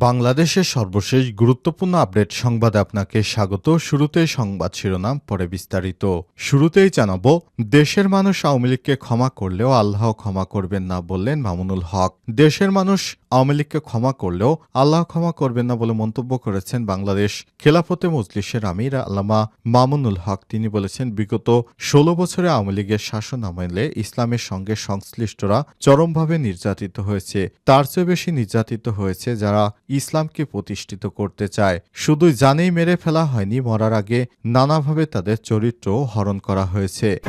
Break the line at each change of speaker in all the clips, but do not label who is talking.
বাংলাদেশের সর্বশেষ গুরুত্বপূর্ণ আপডেট সংবাদে আপনাকে স্বাগত। শুরুতেই সংবাদ শিরোনাম, পরে বিস্তারিত। শুরুতেই জানাব, দেশের মানুষ আওয়ামী লীগকে ক্ষমা করলেও আল্লাহ ক্ষমা করবেন না বললেন মামুনুল হক। দেশের মানুষ আওয়ামী লীগকে ক্ষমা করলেও আল্লাহ ক্ষমা করবেন না বলে মন্তব্য করেছেন বাংলাদেশ খেলাফতে মজলিসের আমির আল্লামা মামুনুল হক। তিনি বলেছেন, বিগত ষোলো বছরে আওয়ামী লীগের শাসন আমলে ইসলামের সঙ্গে সংশ্লিষ্টরা চরমভাবে নির্যাতিত হয়েছে। তার চেয়ে বেশি নির্যাতিত হয়েছে যারা ইসলামকে প্রতিষ্ঠিত করতে চায়। শুধু জানেই মেরে ফেলা হয়নি, মরার আগে নানাভাবে তাদের চরিত্র হরণ করা হয়েছে।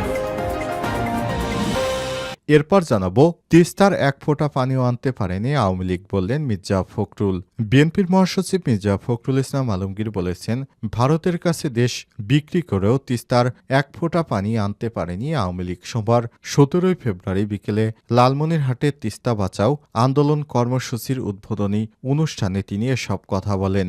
এরপর জানাব, তিস্তার এক ফোঁটা পানিও আনতে পারেনি আওয়ামী লীগ বললেন মির্জা ফখরুল। বিএনপির মহাসচিব মির্জা ফখরুল ইসলাম আলমগীর বলেছেন, ভারতের কাছে দেশ বিক্রি করেও তিস্তার এক ফোঁটা পানি আনতে পারেনি আওয়ামী লীগ সোমবার। সতেরোই ফেব্রুয়ারি বিকেলে লালমনিরহাটে তিস্তা বাঁচাও আন্দোলন কর্মসূচির উদ্বোধনী অনুষ্ঠানে তিনি এসব কথা বলেন।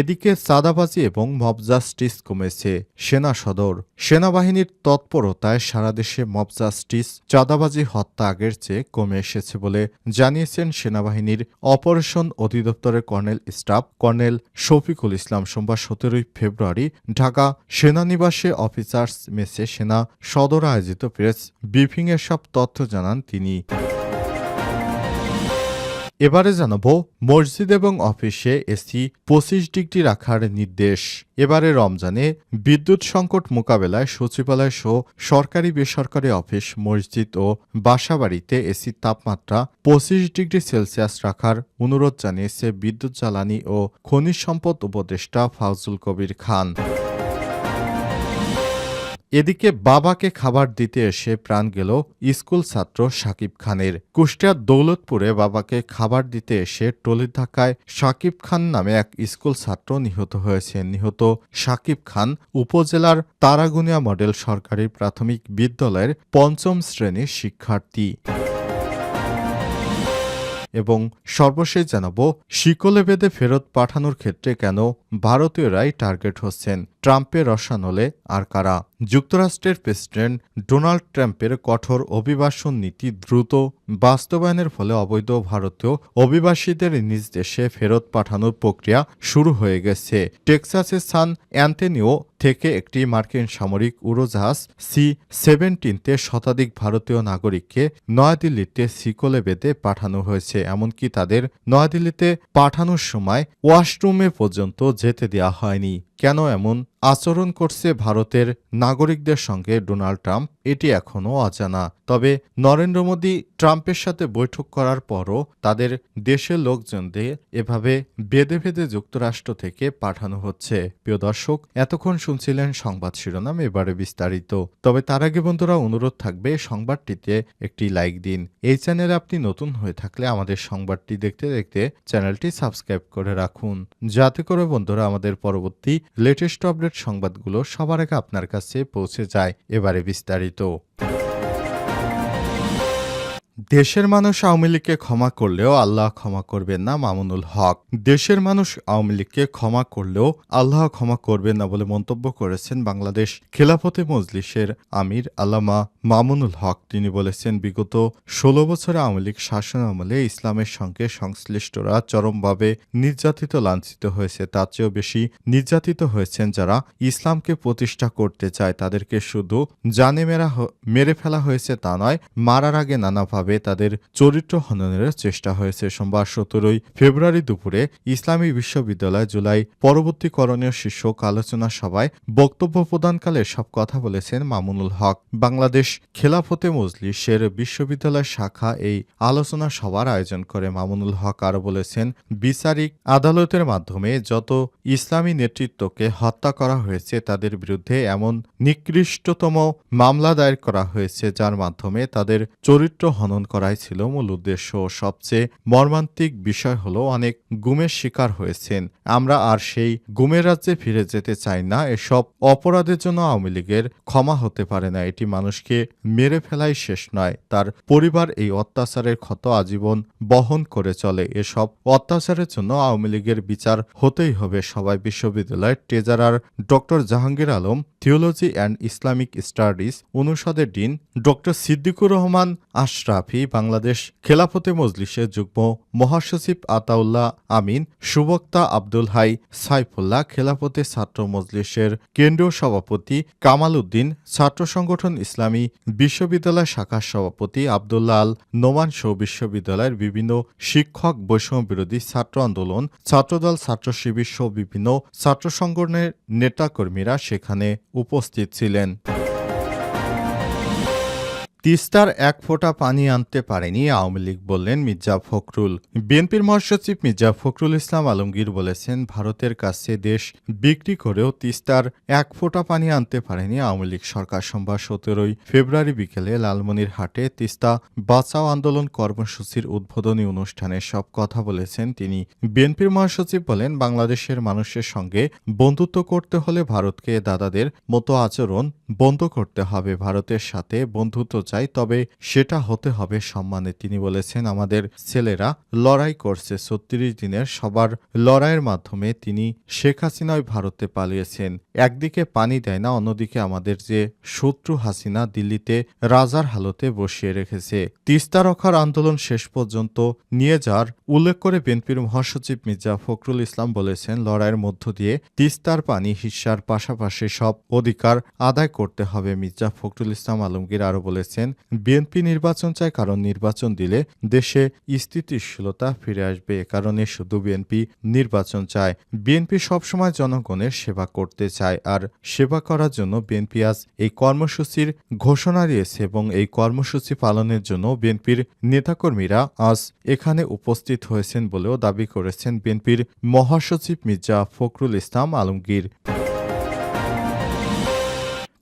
এদিকে চাঁদাবাজি এবং মব জাস্টিস কমেছে সেনা সদর। সেনাবাহিনীর তৎপরতায় সারা দেশে মব জাস্টিস, চাঁদাবাজি, হত্যা আগের চেয়ে কমে এসেছে বলে জানিয়েছেন সেনাবাহিনীর অপারেশন অধিদপ্তরের colonel staff colonel Shafiqul Islam সোমবার সতেরোই ফেব্রুয়ারি ঢাকা সেনানিবাসে অফিসার্স মেসে সেনা সদর আয়োজিত প্রেস ব্রিফিংয়ে সব তথ্য জানান তিনি। এবারে জানাব মসজিদ এবং অফিসে এসি পঁচিশ ডিগ্রি রাখার নির্দেশ। এবারে রমজানে বিদ্যুৎ সংকট মোকাবেলায় সচিবালয় সহ সরকারি বেসরকারি অফিস, মসজিদ ও বাসাবাড়িতে এসি তাপমাত্রা পঁচিশ ডিগ্রি সেলসিয়াস রাখার অনুরোধ জানিয়েছে বিদ্যুৎ জ্বালানি ও খনিজ সম্পদ উপদেষ্টা ফাউজুল কবির খান। এদিকে বাবাকে খাবার দিতে এসে প্রাণ গেল স্কুল ছাত্র সাকিব খানের। কুষ্টিয়ার দৌলতপুরে বাবাকে খাবার দিতে এসে টলির ধাক্কায় সাকিব খান নামে এক স্কুল ছাত্র নিহত হয়েছে। নিহত সাকিব খান উপজেলার তারাগুনিয়া মডেল সরকারি প্রাথমিক বিদ্যালয়ের পঞ্চম শ্রেণির শিক্ষার্থী। এবং সর্বশেষ জানাব, শিকলে বেঁধে ফেরত পাঠানোর ক্ষেত্রে কেন ভারতীয়রাই টার্গেট হচ্ছেন? ট্রাম্পের রসানলে আর কারা? যুক্তরাষ্ট্রের প্রেসিডেন্ট ডোনাল্ড ট্রাম্পের কঠোর অভিবাসন নীতি দ্রুত বাস্তবায়নের ফলে অবৈধ ভারতীয় অভিবাসীদের নিজ দেশে ফেরত পাঠানোর প্রক্রিয়া শুরু হয়ে গেছে। টেক্সাসের সান অ্যান্টেনিও থেকে একটি মার্কিন সামরিক উড়োজাহাজ সি সেভেন্টিনতে শতাধিক ভারতীয় নাগরিককে নয়াদিল্লিতে শিকলে বেঁধে পাঠানো হয়েছে। এমনকি তাদের নয়াদিল্লিতে পাঠানোর সময় ওয়াশরুমে পর্যন্ত যেতে দেওয়া হয়নি। কেন এমন? আচরণ করছে ভারতের নাগরিকদের সঙ্গে ডোনাল্ড ট্রাম্প, এটি এখনও অজানা। তবে নরেন্দ্র মোদী ট্রাম্পের সাথে বৈঠক করার পরও তাদের দেশের লোকজনদের এভাবে বেঁধে বেঁধে যুক্তরাষ্ট্র থেকে পাঠানো হচ্ছে। প্রিয় দর্শক, এতক্ষণ শুনছিলেন সংবাদ শিরোনাম, এবারে বিস্তারিত। তবে তার আগে বন্ধুরা, অনুরোধ থাকবে সংবাদটিতে একটি লাইক দিন। এই চ্যানেলে আপনি নতুন হয়ে থাকলে আমাদের সংবাদটি দেখতে দেখতে চ্যানেলটি সাবস্ক্রাইব করে রাখুন। যাতে করে বন্ধুরা, আমাদের পরবর্তী লেটেস্ট আপডেট সংবাদগুলো সবার আগে আপনার কাছে পৌঁছে যায় এবারে বিস্তারিত। দেশের মানুষ আওয়ামী লীগকে ক্ষমা করলেও আল্লাহ ক্ষমা করবেন না মামুনুল হক। দেশের মানুষ আওয়ামী লীগকে ক্ষমা করলেও আল্লাহ ক্ষমা করবেন না বলে মন্তব্য করেছেন বাংলাদেশ খেলাফতে মজলিসের আমির আল্লামা মামুনুল হক। তিনি বলেছেন, বিগত ষোলো বছরে আওয়ামী লীগ শাসন আমলে ইসলামের সঙ্গে সংশ্লিষ্টরা চরমভাবে নির্যাতিত, লাঞ্ছিত হয়েছে। তার চেয়েও বেশি নির্যাতিত হয়েছেন যারা ইসলামকে প্রতিষ্ঠা করতে চায়। তাদেরকে শুধু জানে মেরা মেরে ফেলা হয়েছে তা নয়, মারার আগে নানাভাবে তাদের চরিত্র হননের চেষ্টা হয়েছে। সোমবার সতেরোই ফেব্রুয়ারি দুপুরে ইসলামী বিশ্ববিদ্যালয় জুলাই পরবর্তী করণীয় শীর্ষক আলোচনা সভায় বক্তব্য প্রদানকালে সব কথা বলেছেন মামুনুল হক। বাংলাদেশ খেলাফতে মজলিসের বিশ্ববিদ্যালয় শাখা এই আলোচনা সভার আয়োজন করে মামুনুল হক আরও বলেছেন, বিচারিক আদালতের মাধ্যমে যত ইসলামী নেতৃত্বকে হত্যা করা হয়েছে তাদের বিরুদ্ধে এমন নিকৃষ্টতম মামলা দায়ের করা হয়েছে যার মাধ্যমে তাদের চরিত্র হনন করাই ছিল মূল উদ্দেশ্য। সবচেয়ে মর্মান্তিক বিষয় হলো অনেক গুমের শিকার হয়েছেন। আমরা আর সেই গুমের রাজ্যে ফিরে যেতে চাই না। এসব অপরাধের জন্য আওয়ামী লীগের ক্ষমা হতে পারে না। এটি মানুষকে মেরে ফেলাই শেষ নয়। তার পরিবার এই অত্যাচারের ক্ষত আজীবন বহন করে চলে। এসব অত্যাচারের জন্য আওয়ামী লীগের বিচার হতেই হবে। সবাই বিশ্ববিদ্যালয়ের treasurer doctor Jahangir Alam theology and Islamic studies অনুষদের ডিন ডক্টর সিদ্দিকুর রহমান আশরাফি, বাংলাদেশ খেলাফতে মজলিসের যুগ্ম মহাসচিব আতাউল্লাহ আমিন, সুবক্তা আব্দুল হাই সাইফুল্লাহ খেলাফতে ছাত্র মজলিসের কেন্দ্রীয় সভাপতি কামাল উদ্দিন, ছাত্র সংগঠন ইসলামী বিশ্ববিদ্যালয় শাখার সভাপতি আবদুল্লাহ আল নোমান সহ বিশ্ববিদ্যালয়ের বিভিন্ন শিক্ষক বৈষম্য বিরোধী ছাত্র আন্দোলন, ছাত্রদল, ছাত্র শিবির সহ বিভিন্ন ছাত্র সংগঠনের নেতাকর্মীরা সেখানে উপস্থিত ছিলেন। তিস্তার এক ফোঁটা পানি আনতে পারেনি আওয়ামী লীগ বললেন মির্জা ফখরুল। বিএনপির মহাসচিব মির্জা ফখরুল ইসলাম আলমগীর বলেছেন, ভারতের কাছে দেশ বিক্রি করেও তিস্তার এক ফোঁটা পানি আনতে পারেনি আওয়ামী লীগ সরকার। সোমবার সতেরোই ফেব্রুয়ারি বিকেলে লালমনির হাটে তিস্তা বাঁচাও আন্দোলন কর্মসূচির উদ্বোধনী অনুষ্ঠানে সব কথা বলেছেন তিনি। বিএনপির মহাসচিব বলেন, বাংলাদেশের মানুষের সঙ্গে বন্ধুত্ব করতে হলে ভারতকে দাদাদের মতো আচরণ বন্ধ করতে হবে, ভারতের সাথে বন্ধুত্ব চাই, তবে সেটা হতে হবে সম্মানে। তিনি বলেছেন, আমাদের ছেলেরা লড়াই করছে। ছত্রিশ দিনের সবার লড়াইয়ের মাধ্যমে তিনি শেখ হাসিনায় ভারতে পালিয়েছেন। একদিকে পানি দেয় না, অন্যদিকে আমাদের যে শত্রু হাসিনা দিল্লিতে রাজার হালতে বসিয়ে রেখেছে। তিস্তা রক্ষার আন্দোলন শেষ পর্যন্ত নিয়ে যাওয়ার উল্লেখ করে বিএনপির মহাসচিব মির্জা ফখরুল ইসলাম বলেছেন, লড়াইয়ের মধ্য দিয়ে তিস্তার পানি হিস্যার পাশাপাশি সব অধিকার আদায় করতে হবে। মির্জা ফখরুল ইসলাম আলমগীর আরও বলেছেন বিএনপি নির্বাচন চায় কারণ নির্বাচন দিলে দেশে স্থিতিশীলতা ফিরে আসবে, এ কারণে শুধু বিএনপি নির্বাচন চায়। বিএনপি সবসময় জনগণের সেবা করতে চায় আর সেবা করার জন্য বিএনপি আজ এই কর্মসূচির ঘোষণা দিয়েছে এবং এই কর্মসূচি পালনের জন্য বিএনপির নেতাকর্মীরা আজ এখানে উপস্থিত হয়েছেন বলেও দাবি করেছেন বিএনপির মহাসচিব মির্জা ফখরুল ইসলাম আলমগীর।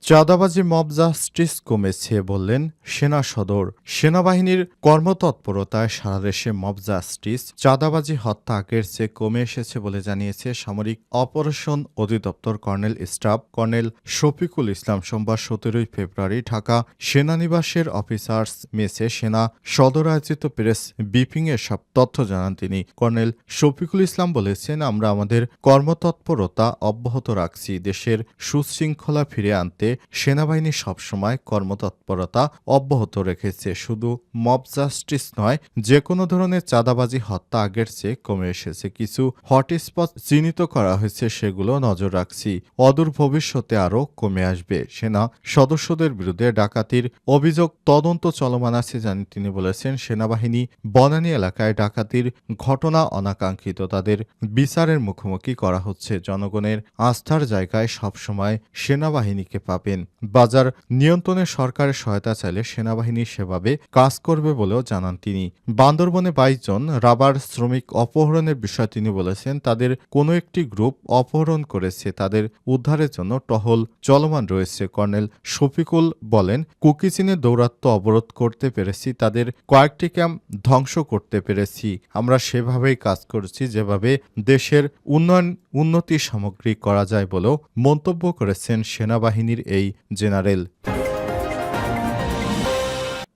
চাঁদাবাজি মব জাস্টিস কমেছে বললেন সেনা সদর। সেনাবাহিনীর কর্মতৎপরতায় সারা দেশে মব জাস্টিস, চাঁদাবাজি, হত্যা আগের চেয়ে কমে এসেছে বলে জানিয়েছে সামরিক অপারেশন অধিদপ্তর colonel staff colonel Shafiqul Islam সোমবার সতেরোই ফেব্রুয়ারি ঢাকা সেনানিবাসের অফিসার্স মেসে সেনা সদর আয়োজিত প্রেস ব্রিফিংয়ে সব তথ্য জানান তিনি। কর্নেল শফিকুল ইসলাম বলেছেন, আমরা আমাদের কর্মতৎপরতা অব্যাহত রাখছি, দেশের সুশৃঙ্খলা ফিরে আনতে সেনাবাহিনী সবসময় কর্মতৎপরতা অব্যাহত রেখেছে। শুধু মব জাস্টিস নয় যে কোনো ধরনের চাঁদাবাজি, হত্যা আগের চেয়ে কমে এসেছে। কিছু হটস্পট চিহ্নিত করা হয়েছে, সেগুলো নজর রাখছি। অদূর ভবিষ্যতে আরও কমে আসবে। সেনা সদস্যদের বিরুদ্ধে ডাকাতির অভিযোগ তদন্ত চলমান আছে জানি তিনি বলেছেন। সেনাবাহিনী বনানী এলাকায় ডাকাতির ঘটনা অনাকাঙ্ক্ষিত। তাদের বিচারের মুখোমুখি করা হচ্ছে। জনগণের আস্থার জায়গায় সবসময় সেনাবাহিনীকে পাবেন বাজার নিয়ন্ত্রণে সরকারের সহায়তা চাইলে সেনাবাহিনী সেভাবে কাজ করবে বলেও জানান তিনি। বান্দরবনে বাইশ জন রাবার শ্রমিক অপহরণের বিষয়ে তিনি বলেছেন, তাদের কোনো একটি গ্রুপ অপহরণ করেছে, তাদের উদ্ধারের জন্য টহল চলমান রয়েছে। কর্নেল শফিকুল বলেন কুকিচিনে দৌরাত্ম্য অবরোধ করতে পেরেছি, তাদের কয়েকটি ক্যাম্প ধ্বংস করতে পেরেছি। আমরা সেভাবেই কাজ করছি, যেভাবে দেশের উন্নয়ন উন্নতি সামগ্রী করা যায় বলেও মন্তব্য করেছেন সেনাবাহিনীর এই জেনারেল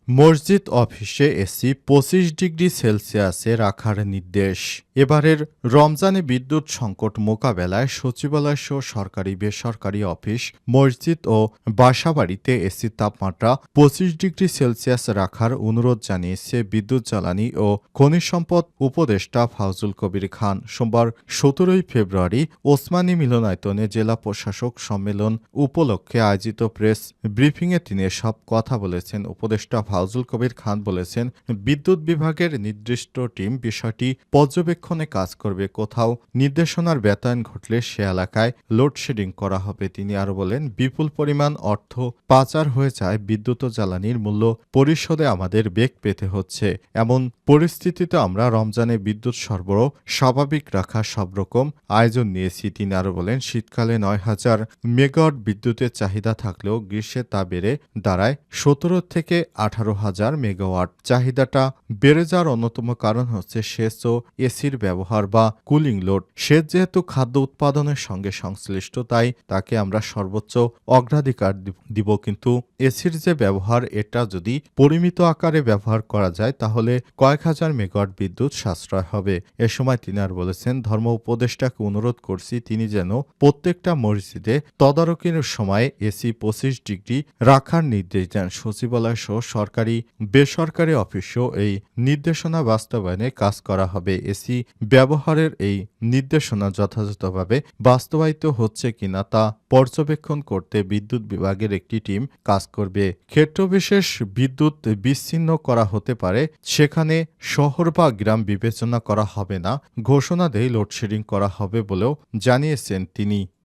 মসজিদ অফিসে এসি পঁচিশ ডিগ্রি সেলসিয়াসে রাখার নির্দেশ। এবারের রমজানে বিদ্যুৎ সংকট মোকাবেলায় সচিবালয় সহ সরকারি বেসরকারি অফিস, মসজিদ ও বাসাবাড়িতে এসির তাপমাত্রা পঁচিশ ডিগ্রি সেলসিয়াস রাখার অনুরোধ জানিয়েছে বিদ্যুৎ জ্বালানি ও খনিজ সম্পদ উপদেষ্টা ফাউজুল কবির খান। সোমবার সতেরোই ফেব্রুয়ারি ওসমানী মিলনায়তনে জেলা প্রশাসক সম্মেলন উপলক্ষে আয়োজিত প্রেস ব্রিফিংয়ে তিনি সব কথা বলেছেন। উপদেষ্টা ফাউজুল কবির খান বলেছেন, বিদ্যুৎ বিভাগের নির্দিষ্ট টিম বিষয়টি পর্যবেক্ষণে কাজ করবে। কোথাও নির্দেশনার ব্যতায়ন ঘটলে সে এলাকায় লোডশেডিং করা হবে। তিনি আরও বলেন, বিপুল পরিমাণ অর্থ পাচার হয়ে যায়, বিদ্যুৎ ও জ্বালানির মূল্য পরিশোধে আমাদের বেগ পেতে হচ্ছে। এমন পরিস্থিতিতে আমরা রমজানে বিদ্যুৎ সরবরাহ স্বাভাবিক রাখা সব রকম আয়োজন নিয়েছি। তিনি আরও বলেন, শীতকালে নয় হাজার মেগাওয়াট বিদ্যুতের চাহিদা থাকলেও গ্রীষ্মে তা বেড়ে দাঁড়ায় সতেরো থেকে আঠারো আঠারো হাজার মেগাওয়াট চাহিদাটা বেড়ে যাওয়ার অন্যতম কারণ হচ্ছে সেচ ও এসির ব্যবহার বা কুলিং লোড। সেচ যেহেতু খাদ্য উৎপাদনের সঙ্গে সংশ্লিষ্ট, তাই তাকে আমরা সর্বোচ্চ অগ্রাধিকার দিব- কিন্তু এসির যে ব্যবহার, এটা যদি পরিমিত আকারে ব্যবহার করা যায়, তাহলে কয়েক হাজার মেগাওয়াট বিদ্যুৎ সাশ্রয় হবে। এ সময় তিনি আর বলেছেন, ধর্ম উপদেষ্টাকে অনুরোধ করছি, তিনি যেন প্রত্যেকটা মসজিদে তদারকির সময় এসি পঁচিশ ডিগ্রি রাখার নির্দেশ দেন। সচিবালয় সহ সরকারি, বেসরকারি অফিসেও এই নির্দেশনা বাস্তবায়নে কাজ করা হবে। এসি ব্যবহারের এই নির্দেশনা যথাযথভাবে বাস্তবায়িত হচ্ছে কিনা তা পর্যবেক্ষণ করতে বিদ্যুৎ বিভাগের একটি টিম কাজ করবে। ক্ষেত্রবিশেষ বিদ্যুৎ বিচ্ছিন্ন করা হতে পারে, সেখানে শহর বা গ্রাম বিবেচনা করা হবে না, ঘোষণা দেয় লোডশেডিং করা হবে বলেও জানিয়েছেন তিনি।